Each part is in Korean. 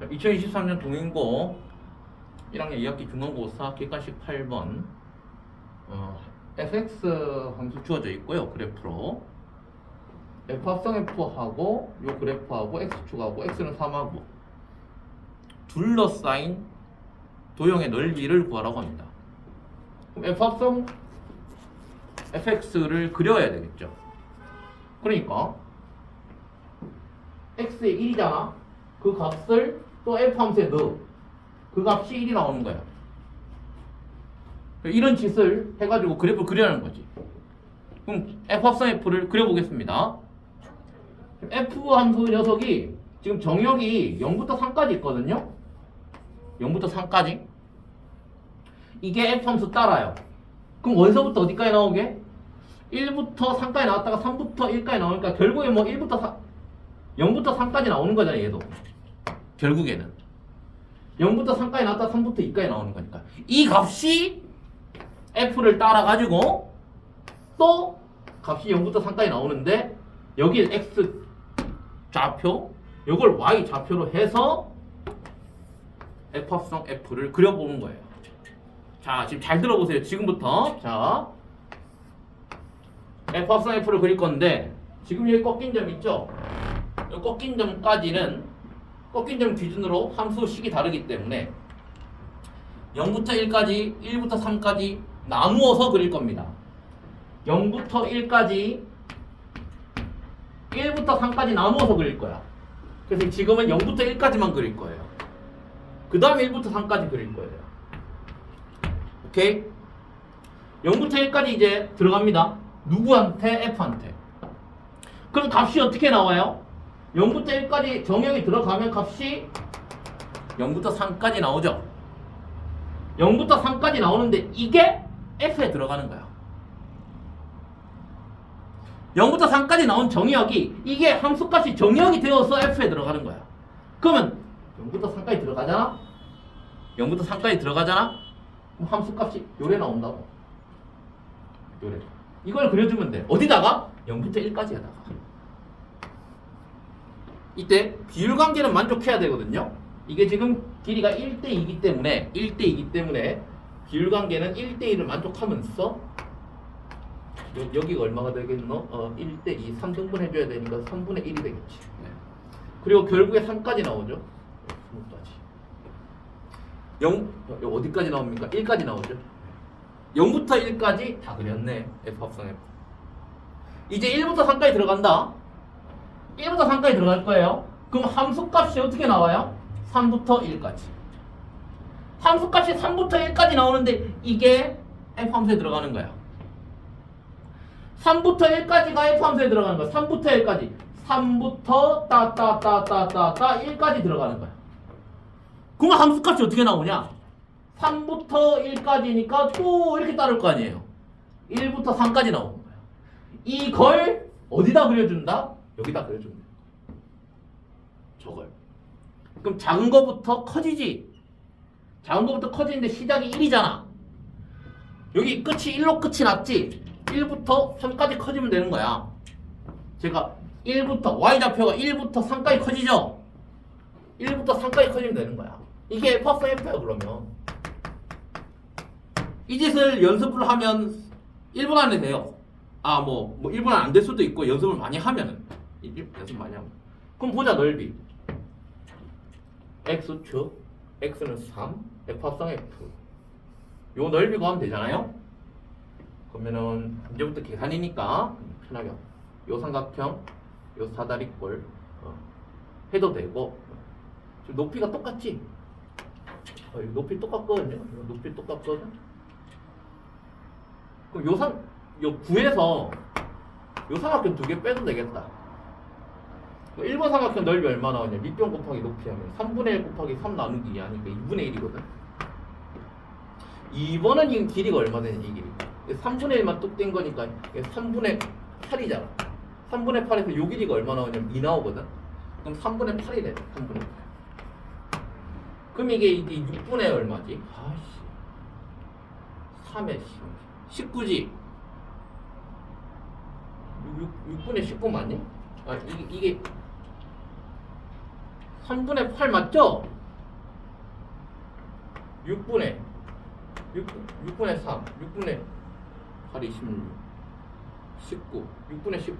2023년 동인고 1학년 2학기 중간고사 객관식 8번 어, fx 함수 주어져 있고요 그래프로. f 합성 f하고 요 그래프하고 x축하고 x는 3하고 둘러싸인 도형의 넓이를 구하라고 합니다. 그럼 f 합성 fx를 그려야 되겠죠? 그러니까 x의 1이잖아. 그 값을 또 f 함수에 넣어. 그 값이 1이 나오는 거야. 이런 짓을 해가지고 그래프를 그리라는 거지. 그럼 f 합성 f를 그려보겠습니다. F 함수 녀석이 지금 정역이 0부터 3까지 있거든요. 0부터 3까지. 이게 f 함수 따라요. 그럼 어디서부터 어디까지 나오게? 1부터 3까지 나왔다가 3부터 1까지 나오니까 결국에 뭐 1부터 3 0부터 3까지 나오는 거잖아 얘도 결국에는 0부터 3까지 나왔다 3부터 2까지 나오는 거니까. 이 값이 f를 따라 가지고 또 값이 0부터 3까지 나오는데 여기 x 좌표 이걸 y 좌표로 해서 f 합성 f를 그려보는 거예요. 자 지금 잘 들어보세요. 지금부터. 자 f 합성 f를 그릴 건데 지금 여기 꺾인 점 있죠? 이 꺾인 점까지는 꺾인 점 기준으로 함수식이 다르기 때문에 0부터 1까지, 1부터 3까지 나누어서 그릴 겁니다. 0부터 1까지, 1부터 3까지 나누어서 그릴 거야. 그래서 지금은 0부터 1까지만 그릴 거예요. 그 다음에 1부터 3까지 그릴 거예요. 오케이? 0부터 1까지 이제 들어갑니다. 누구한테? F한테. 그럼 값이 어떻게 나와요? 0부터 1까지 정형이 들어가면 값이 0부터 3까지 나오죠. 0부터 3까지 나오는데 이게 F에 들어가는 거야. 0부터 3까지 나온 정의역이 이게 함수값이 정의역이 되어서 F에 들어가는 거야. 그러면 0부터 3까지 들어가잖아? 0부터 3까지 들어가잖아? 그럼 함수값이 요래 나온다고. 요래. 이걸 그려주면 돼. 어디다가? 0부터 1까지에다가. 이때 비율 관계는 만족해야 되거든요. 이게 지금 길이가 1대2이기 때문에 1대2이기 때문에 비율 관계는 1대1을 만족하면서 여, 여기가 얼마가 되겠노? 어, 1대2 3등분 해줘야 되니까 3분의 1이 되겠지. 네. 그리고 결국에 3까지 나오죠. 3까지. 0 어, 어디까지 나옵니까? 1까지 나오죠. 0부터 1까지 다 그렸네. F 합성 F. 이제 1부터 3까지 들어간다. 1부터 3까지 들어갈 거예요. 그럼 함수값이 어떻게 나와요? 3부터 1까지. 함수값이 3부터 1까지 나오는데 이게 f 함수에 들어가는 거야. 3부터 1까지가 f 함수에 들어가는 거야. 3부터 1까지. 3부터 따따따따따따 1까지 들어가는 거야. 그럼 함수값이 어떻게 나오냐? 3부터 1까지니까 또 이렇게 따를 거 아니에요. 1부터 3까지 나오는 거야. 이걸 어디다 그려준다? 여기다 그려주면 돼. 저걸. 그럼 작은 거부터 커지지. 작은 거부터 커지는데 시작이 1이잖아. 여기 끝이 1로 끝이 났지. 1부터 3까지 커지면 되는 거야. 제가 1부터 y좌표가 1부터 3까지 커지죠. 1부터 3까지 커지면 되는 거야. 이게 f 합성 f야 그러면. 이 짓을 연습을 하면 1분 안에 돼요. 아, 뭐, 뭐 1분 안 될 수도 있고 연습을 많이 하면은. 이- 이- 연습 많이 하면. 그럼 보자, 넓이. x축, x는 3, f 합성 f. 요 넓이 구하면 되잖아요? 그러면은, 이제부터 계산이니까, 편하게. 요 삼각형, 요 사다리꼴, 어, 해도 되고, 지금 높이가 똑같지? 어, 높이 똑같거든요? 높이 똑같거든? 그럼 요 삼, 요 9에서 요 삼각형 두 개 빼도 되겠다. 1번 삼각형 넓이 얼마 나오냐? 밑변 곱하기 높이 하면 3분의 1 곱하기 3 나누기 2 하니까 2분의 1이거든. 2번은 이 길이가 얼마 되냐? 이 길이. 3분의 1만 뚝 뗀 거니까 3분의 8이잖아. 3분의 8에서 요 길이가 얼마 나오냐면 2 나오거든. 그럼 3분의 8이래. 3분의 8. 그럼 이게 이게 6분의 얼마지? 아씨. 3의 10. 19지. 6, 6분의 19 맞니? 아 이게, 이게 3분의 8 맞죠? 6분의 6, 6분의 3, 6분의 8이 16, 19, 6분의 19,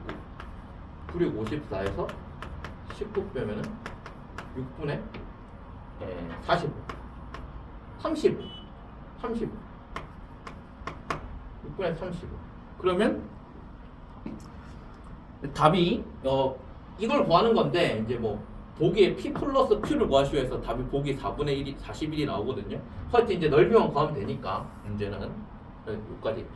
9이 54에서 19 빼면은 6분의 예, 45, 35, 35, 6분의 35. 그러면 답이 어 이걸 구하는 건데 이제 뭐 보기에 p 플러스 q를 구하시오 해서 답이 보기 4분의 1이 41이 나오거든요. 하여튼 이제 넓이만 구하면 되니까 문제는 여기까지